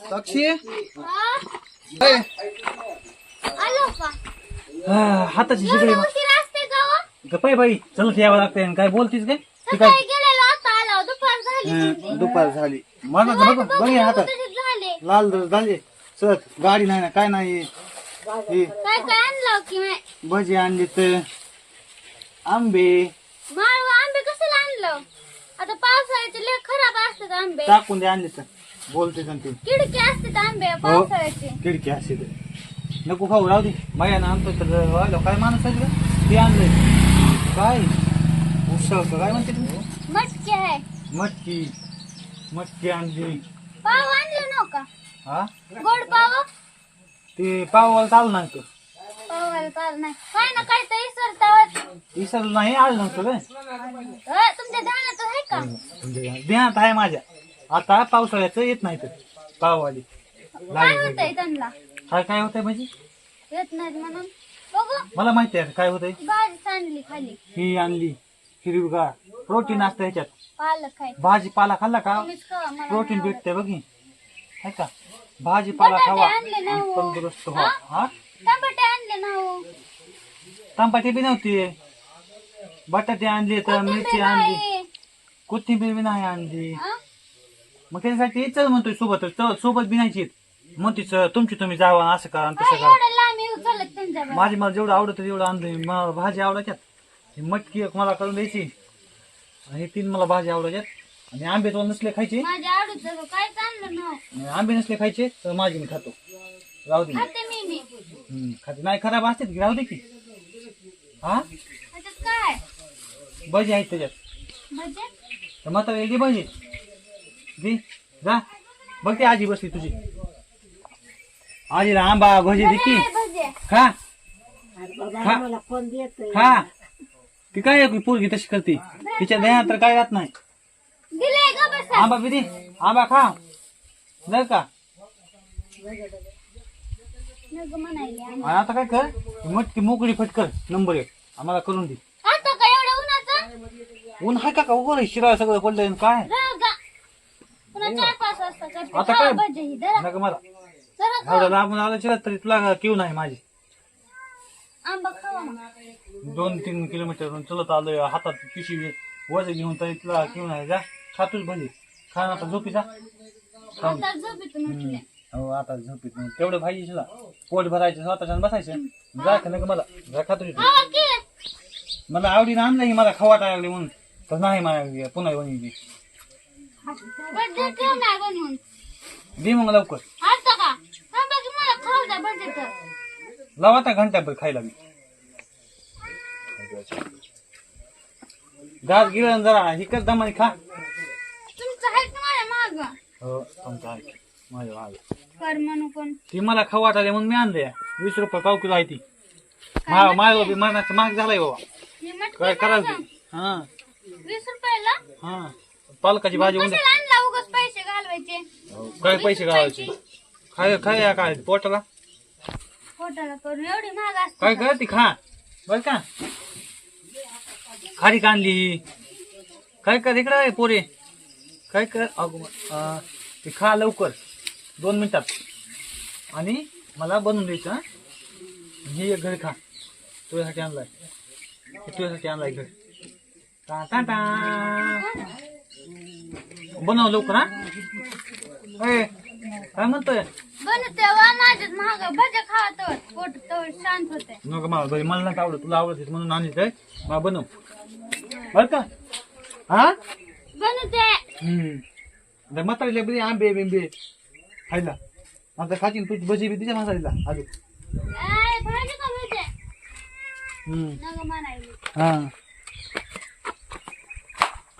साक्षी. हा, हाताची हो? गपाय बाई चल ठेवा लागते काय बोलतीस काय ती काय दुपार झाली मला बघ हातात. लाल झाले. सर गाडी नाही ना काय नाही. हे. काय काय आणलं की नाही भजी आणली तर आंबे. माळव आंबे कशाला आणलं? आता पावसाळ्याचे लय खराब असतात आंबे. टाकून दे आणले तर बोलते तर ते? किडके असतात आंबे हो. पावसाळ्याचे. खिडकी असे ते नको खाऊ राहू दे. बाया ना आणतो तर आलो काय माणूस आहे ते आणलंय. काय? उसळ का? काय म्हणते तुम्ही? मटके आहे. मटकी. मटकी आणली. पाव आणलं नव का? हा? गोड पाव? ते पावाला चालू नाही तो पावाला पाव नाही. काय ना काय तर विसरलं नाही आलं नव्हतं तुमच्या ध्यानात आहे का? म्हणजे ध्यानात आहे माझ्या. आता पावसाळ्याचं येत नाही तर पाववाली काय होतंय त्यांना? काय काय होतंय म्हणजे? येत नाहीत म्हणून. बघू. मला माहिती आहे काय होतंय. भाजी सांडली खाली. ही आणली हिरवीगार प्रोटीन असतं ह्याच्यात. पालक आहे. भाजीपाला खाल्ला का? तुम्हीच खावा मला प्रोटीन नाही भेटते बघी है. का? भाजीपाला खावा आणले आणि हो. तंदुरुस्त व्हा. हा. टमाटे आणले ना हो? बी नव्हते. बटाटे आणले तर मिरची कोथिंबीर आणली. नाही. कोथिंबीर बी नाही आणली. हा? मग त्याच्यासाठी चल म्हणतोय सोबतच चल सोबत बी नाही येत. म्हणते तुमची तुम्ही जावा असं करा आणि तसं करा. एवढं लांब येऊ चालत त्यांच्या बरोबर. माझी मला जेवढं आवडतं तेवढं आणलंय. मला भाजी आवडायच्यात. ही मटकी एक मला करून द्यायची. आणि हे तीन मला भाजी आवडायच्यात. आणि आंबे तुला नसले खायचे. माझ्या काय ना हो? आंबे नसले खायचे तर माझी मी खातो. राहू दे. खाते मी मी. हम्म, खाते. नाही खराब असते की राहू दे की. हा? काय? भजी आहेत त्याच्यात. तर म्हातारा दे भजी. दे जा. बघ ते आजी बसली तुझी. आजीला आंबा भजी दे की. भजे. खा. खा. खा. ती काय आहे पोरगी तशी करते. तिच्या देहात तर काय राहत नाही. आंबा बी दे आंबा खा. जर का? आता काय कर? मटकी मोकळी फटकर नंबर एक. आम्हाला करून दे. आता का एवढं उन्हाचं? ऊन हाय का? का उभं शिराळ सगळं पडलंय आणि काय? राहू का? पुन्हा चार पाच वाजता करते. आता काय? भजे ही नका मला. जरा खावा. एवढं लांबून आलं चिरत तरी तुला किव नाही माझी. आंबा खावा मग. दोन तीन किलोमीटर चलत आलोय हातात पिशवी वज घेऊन तरी तुला किव नाही जा. खातोच भजी. खा ना आता झोपी जा. आता झोपेतून हो आता झोपीत नाही तेवढं भाजी तुला पोट भरायचं स्वतःच्या बसायचं. जा का नका मला. जा खातो. खावा की मला आवडीनं आणलं की मला खवाटा लागली म्हणून. तर नाही मला पुन्हा ठेव नाही बनवून दे मग लवकर. आता का? थांबा की मला खाऊ द्या भजे तर लावा आता घंट्याभर खायला मी घास गिरण जरा हिकत दमाने खा तुमचं आहे का माझ्या माग हो तुमचं आहे. माझ्या मागे. कर म्हणू कोण ती मला खाऊ वाटायला म्हणून मी आणले वीस रुपये पाव किलो आहे ती. मा- माझं बी मरणाचं महाग झालाय बाबा. हे मटकी काय करायचं? खायचं. ते? हा. वीस रुपयाला? हा. पालकाची भाजी उद्या कशाला आणला उगाच पैसे घालवायचे? काय पैसे घालायचे? खाय खाय या काय पोटाला? पोटाला करून एवढी महाग असते काय कर ती खा. बर का. खारी आणली. काय कर इकडं आहे पोरे. काय कर अगो अं, ती खा लवकर. दोन मिनिटात. आणि मला बनवून द्यायचं हं? ही एक घरी खा. तुझ्यासाठी आणलाय. हे तुझ्यासाठी आणलाय घर. टा टा टा बनव लवकर हा? ए, काय म्हणतोय? बन तेव्हा माझ्यात महाग भजे खावा तर. पोट तर शांत होते नको मला बरी मला नाही आवडत. तुला आवडत म्हणून आणली काय मला बनव बर का? हा? बनते हम्म म्हातारीला बरी आंबे बिंबे खायला आता खाची तुझी भजी बी तिच्या म्हातारीला अजून हम्म हा